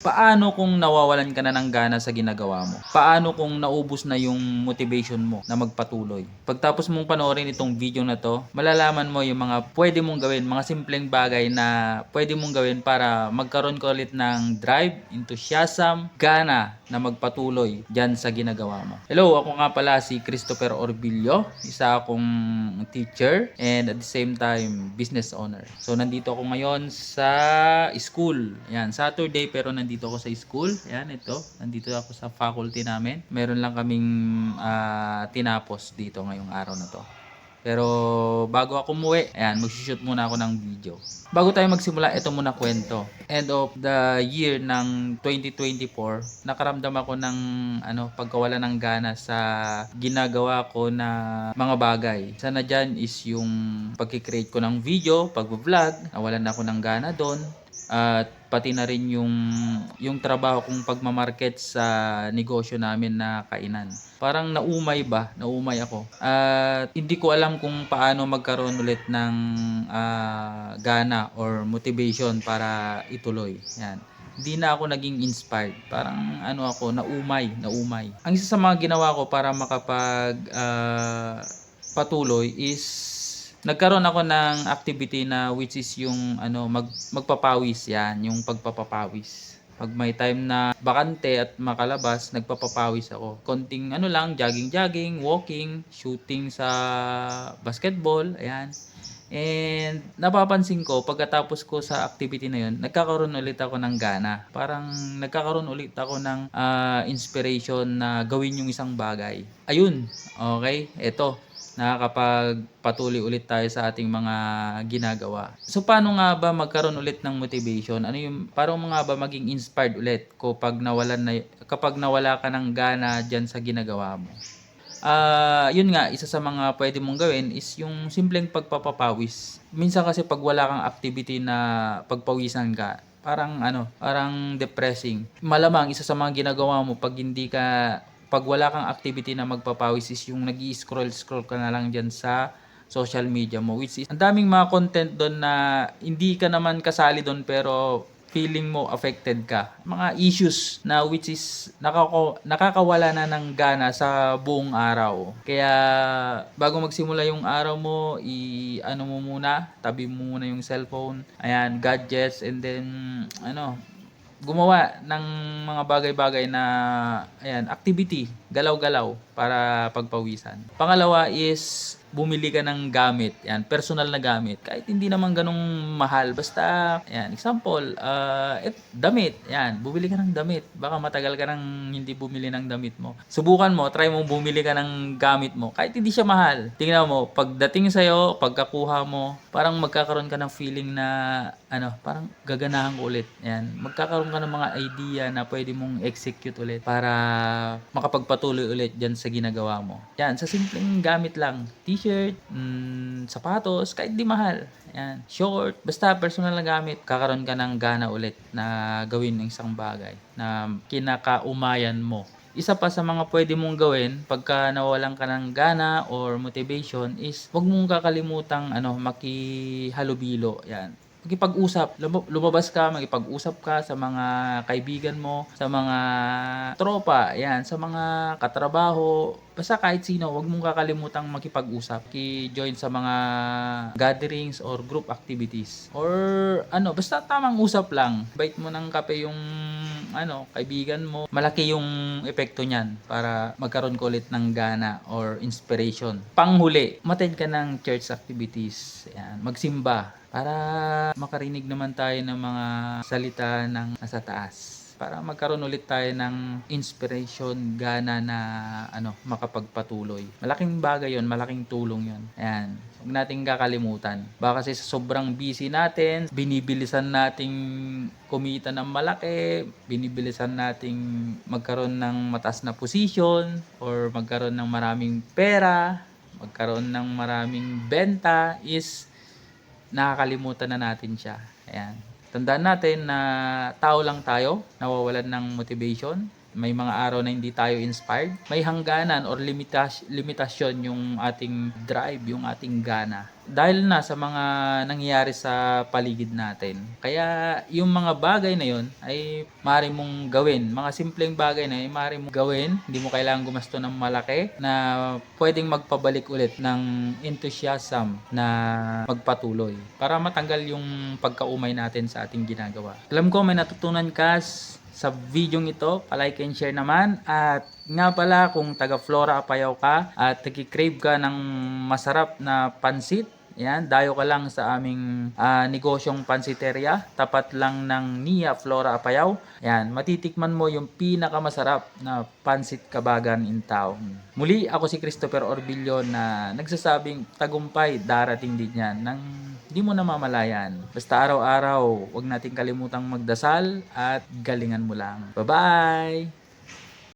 Paano kung nawawalan ka na ng gana sa ginagawa mo? Paano kung naubos na yung motivation mo na magpatuloy? Pagtapos mong panoorin itong video na to, malalaman mo yung mga pwede mong gawin, mga simpleng bagay na pwede mong gawin para magkaroon ka ulit ng drive, enthusiasm, gana na magpatuloy dyan sa ginagawa mo. Hello, ako nga pala si Christopher Orbillo, isa akong teacher and at the same time business owner. So nandito ako ngayon sa school. Yan, Saturday pero nandito ako sa school. Yan, ito. Nandito ako sa faculty namin. Meron lang kaming ah, tinapos dito ngayong araw na to. Pero bago ako umuwi, ayan, mag-shoot muna ako ng video. Bago tayo magsimula, ito muna kwento. End of the year ng 2024, nakaramdam ako ng ano, pagkawala ng gana sa ginagawa ko na mga bagay. Sana dyan is yung pagkikreate ko ng video, pag-vlog, nawalan ako ng gana doon at pati na rin yung yung trabaho kong pagmamarket sa negosyo namin na kainan. Parang naumay ba? Naumay ako. At hindi ko alam kung paano magkaroon ulit ng ah, gana or motivation para ituloy. Yan. Hindi na ako naging inspired. Parang ano ako, naumay, naumay. Ang isa sa mga ginawa ko para makapag ah, patuloy is nagkaroon ako ng activity na which is yung ano mag magpapawis yan, yung pagpapapawis. Pag may time na bakante at makalabas, nagpapapawis ako. Konting ano lang, jogging-jogging, walking, shooting sa basketball, ayan. And napapansin ko, pagkatapos ko sa activity na yun, nagkakaroon ulit ako ng gana. Parang nagkakaroon ulit ako ng ah, inspiration na gawin yung isang bagay. Ayun, okay, eto nakakapagpatuloy ulit tayo sa ating mga ginagawa. So paano nga ba magkaroon ulit ng motivation? Ano yung mo nga ba maging inspired ulit kapag nawalan na kapag nawala ka ng gana diyan sa ginagawa mo? Ah, yun nga, isa sa mga pwede mong gawin is yung simpleng pagpapapawis. Minsan kasi pag wala kang activity na pagpawisan ka, parang ano, parang depressing. Malamang isa sa mga ginagawa mo pag hindi ka pag wala kang activity na magpapawis is yung nag scroll scroll ka na lang diyan sa social media mo which is ang daming mga content doon na hindi ka naman kasali doon pero feeling mo affected ka. Mga issues na which is nakaka nakakawala na ng gana sa buong araw. Kaya bago magsimula yung araw mo, i ano mo muna, tabi mo muna yung cellphone, ayan, gadgets and then ano, gumawa ng mga bagay-bagay na ayan, activity, galaw-galaw para pagpawisan. Pangalawa is bumili ka ng gamit, yan, personal na gamit. Kahit hindi naman ganong mahal, basta yan, example, uh, et, damit, yan, bumili ka ng damit. Baka matagal ka nang hindi bumili ng damit mo. Subukan mo, try mo bumili ka ng gamit mo. Kahit hindi siya mahal. Tingnan mo, pagdating sa'yo, pagkakuha mo, parang magkakaroon ka ng feeling na ano, parang gaganahan ko ulit. Yan. Magkakaroon ka ng mga idea na pwede mong execute ulit para makapagpatuloy ulit dyan sa ginagawa mo. Yan, sa simpleng gamit lang. T-shirt, mm, sapatos, kahit di mahal. Yan, short, basta personal na gamit. Kakaroon ka ng gana ulit na gawin ng isang bagay na kinakaumayan mo. Isa pa sa mga pwede mong gawin pagka nawalan ka ng gana or motivation is wag mong kakalimutang ano makihalubilo. Yan makipag-usap, Lum- lumabas ka, makipag-usap ka sa mga kaibigan mo, sa mga tropa, yan, sa mga katrabaho, basta kahit sino, wag mong kakalimutang makipag-usap, ki-join sa mga gatherings or group activities. Or ano, basta tamang usap lang. Bite mo ng kape yung ano, kaibigan mo. Malaki yung epekto niyan para magkaroon ko ulit ng gana or inspiration. Panghuli, matin ka ng church activities. Yan, magsimba para makarinig naman tayo ng mga salita ng nasa taas para magkaroon ulit tayo ng inspiration, gana na ano, makapagpatuloy. Malaking bagay 'yon, malaking tulong 'yon. Ayan. Huwag nating kakalimutan. Baka kasi sa sobrang busy natin, binibilisan nating kumita ng malaki, binibilisan nating magkaroon ng mataas na position or magkaroon ng maraming pera, magkaroon ng maraming benta is nakakalimutan na natin siya. Ayan. Tandaan natin na tao lang tayo, nawawalan ng motivation. May mga araw na hindi tayo inspired. May hangganan or limitas- limitasyon yung ating drive, yung ating gana. dahil na sa mga nangyayari sa paligid natin. Kaya yung mga bagay na yon ay maaari mong gawin. Mga simpleng bagay na ay maaari mong gawin. Hindi mo kailangan gumasto ng malaki na pwedeng magpabalik ulit ng enthusiasm na magpatuloy para matanggal yung pagkaumay natin sa ating ginagawa. Alam ko may natutunan ka sa video ito, palike and share naman. At nga pala, kung taga Flora Apayao ka at nagki-crave ka ng masarap na pansit, yan, dayo ka lang sa aming ah, negosyong pansiteria, tapat lang ng Nia Flora Apayao. Yan, matitikman mo yung pinakamasarap na pansit kabagan in town. Muli, ako si Christopher Orbillo na nagsasabing tagumpay darating din yan ng hindi mo namamalayan. Basta araw-araw, huwag nating kalimutang magdasal at galingan mo lang. Bye-bye!